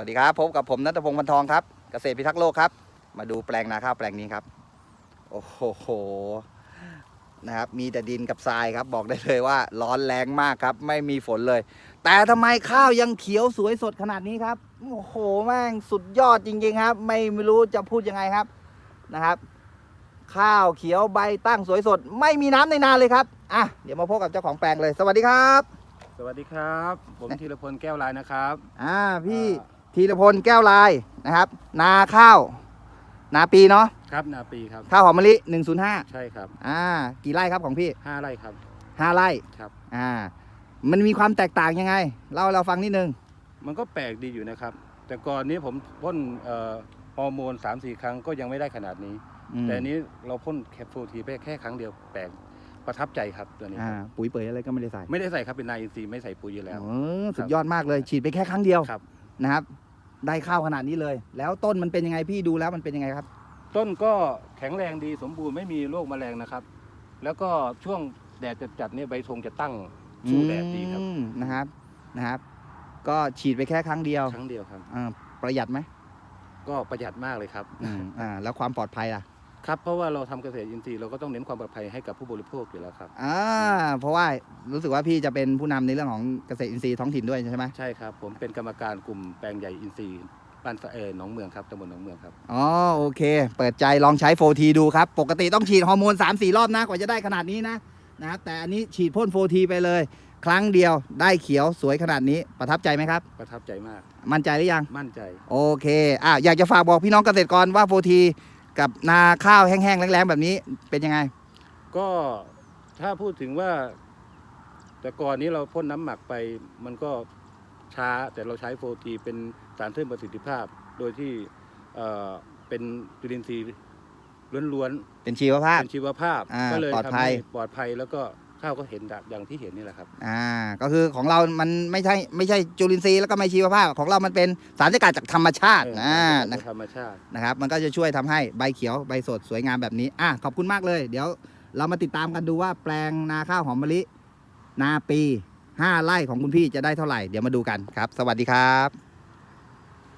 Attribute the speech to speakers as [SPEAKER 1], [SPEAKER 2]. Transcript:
[SPEAKER 1] วัสดีครับพบกับผมนัทพงศ์พันทองครับเกษตรพิทักษ์โลกครับ มาดูแปลงนาข้าวแปลงนี้ครับ โอ้โหนะครับมีแต่ดินกับทรายครับ บอกได้เลยว่าร้อนแรงมากครับ ไม่มีฝนเลย แต่ทำไมข้าวยังเขียวสวยสดขนาดนี้ครับโอ้โหแม่งสุดยอดจริง ๆ ครับ ไม่ไม่รู้จะพูดยังไงครับนะครับ ข้าวเขียวใบตั้งสวยสด ไม่มีน้ำในนาเลยครับอะเดี๋ยวมาพบกับเจ้าของแปลงเลย สวัสดีครับ
[SPEAKER 2] สวัสดีครับ ผมธีรพลแก้วลายนะครับ
[SPEAKER 1] อ่าพี่
[SPEAKER 2] อ่า
[SPEAKER 1] ธีรพลแก้วลายนะครับ นาข้าว นาปีเนาะ
[SPEAKER 2] ครับนาปีครับ
[SPEAKER 1] ข้าวหอมมะลิ105
[SPEAKER 2] ใช่ครับ
[SPEAKER 1] อ่า กี่ไร่ครับของพี่
[SPEAKER 2] ห้าไร่ครับ
[SPEAKER 1] 5ไร่
[SPEAKER 2] ครับ
[SPEAKER 1] อ่า มันมีความแตกต่างยังไงเล่าให้เราฟังนิดนึง
[SPEAKER 2] มันก็แปลกดีอยู่นะครับ แต่ก่อนนี้ผมพ่นเอ่อฮอร์โมน3าสี่ครั้งก็ยังไม่ได้ขนาดนี้
[SPEAKER 1] อืม
[SPEAKER 2] แต่อันนี้เราพ่นแคปซูลทีไปแค่ครั้งเดียวแปลกประทับใจครับตัวนี้
[SPEAKER 1] อ่า
[SPEAKER 2] ครับ
[SPEAKER 1] ปุ๋ยเปื่อยอะไรก็ไม่ได้ใส่
[SPEAKER 2] ไม่ได้ใส่ครับเป็นนายอินทรีย์ไม่ใส่ปุ๋ยอยู่แล้ว
[SPEAKER 1] เออสุดยอดมากเลย ฉีดไปแค่ครั้งเดียว
[SPEAKER 2] ครับ
[SPEAKER 1] นะครับ ได้ข้าวขนาดนี้เลย แล้วต้นมันเป็นยังไงพี่ดูแล้วมันเป็นยังไงครับ
[SPEAKER 2] ต้นก็แข็งแรงดีสมบูรณ์ไม่มีโรคแมลงนะครับ แล้วก็ช่วงแดดจัดๆเนี่ยใบธงจะตั้งสู้แดดดีครับ
[SPEAKER 1] อืมนะครับนะครับ ก็ฉีดไปแค่ครั้งเดียว
[SPEAKER 2] ครั้งเดียวครับ
[SPEAKER 1] อ่าประหยัดไหม
[SPEAKER 2] ก็ประหยัดมากเลยครับ
[SPEAKER 1] อืมอ่าแล้วความปลอดภัยล่ะ
[SPEAKER 2] ครับเพราะว่าเราทำเกษตรอินทรีย์เราก็ต้องเน้นความปลอดภัยให้กับผู้บริโภคอยู่แล้วครับ
[SPEAKER 1] อ่าเพราะว่า รู้สึกว่าพี่จะเป็นผู้นำในเรื่องของเกษตรอินทรีย์ท้องถิ่นด้วยใช่ไหม
[SPEAKER 2] ใช่ครับ ผมเป็นกรรมการกลุ่มแปลงใหญ่อินทรีย์บ้านสะเออหนองเมืองครับตำบลหนองเมืองครับ
[SPEAKER 1] อ๋อโอเค เปิดใจลองใช้โฟทีดูครับ ปกติต้องฉีดฮอร์โมน 3 4 รอบนะกว่าจะได้ขนาดนี้นะนะครับแต่อันนี้ฉีดพ่นโฟทีไปเลย ครั้งเดียวได้เขียวสวยขนาดนี้ประทับใจไหมครับ
[SPEAKER 2] ประทับใจมาก
[SPEAKER 1] มั่นใจหรือยัง
[SPEAKER 2] มั่นใจ
[SPEAKER 1] โอเคอะอยากจะฝากบอกพี่น้องเกษตรกรว่าโฟทีกับนาข้าวแห้งๆแล้งๆแบบนี้เป็นยังไง
[SPEAKER 2] ก็ถ้าพูดถึงว่า แต่ก่อนนี้เราพ่นน้ำหมักไปมันก็ช้าแต่เราใช้โฟทีเป็นสารเพิ่มประสิทธิภาพ โดยที่เอ่อเป็นจุลินทรีย์ล้วน
[SPEAKER 1] เป็นชีวภา
[SPEAKER 2] ๆ
[SPEAKER 1] พ
[SPEAKER 2] เป็นชีวภาพ
[SPEAKER 1] อ่า
[SPEAKER 2] ก็เลย
[SPEAKER 1] ปลอด
[SPEAKER 2] ทำ
[SPEAKER 1] ภัย
[SPEAKER 2] ให้ปลอดภัยแล้วก็ข้าวก็เห็นอย่างที่เห็นนี่แหละครับ
[SPEAKER 1] อ่าก็คือของเรามันไม่ใช่ไม่ใช่จุลินทรีย์แล้วก็ไม่ชีวภาพ ของเรามันเป็นสารสกัดจากธรรมชาติ
[SPEAKER 2] เออ
[SPEAKER 1] อ่า
[SPEAKER 2] เป็
[SPEAKER 1] นะ
[SPEAKER 2] นธรรมชาติ
[SPEAKER 1] นะครับมันก็จะช่วยทำให้ใบเขียวใบสดสวยงามแบบนี้อะขอบคุณมากเลย เดี๋ยวเรามาติดตามกันดูว่าแปลงนาข้าวหอมมะลิ นาปี 5ไร่ของคุณพี่จะได้เท่าไหร่ เดี๋ยวมาดูกันครับ สวัสดีครับ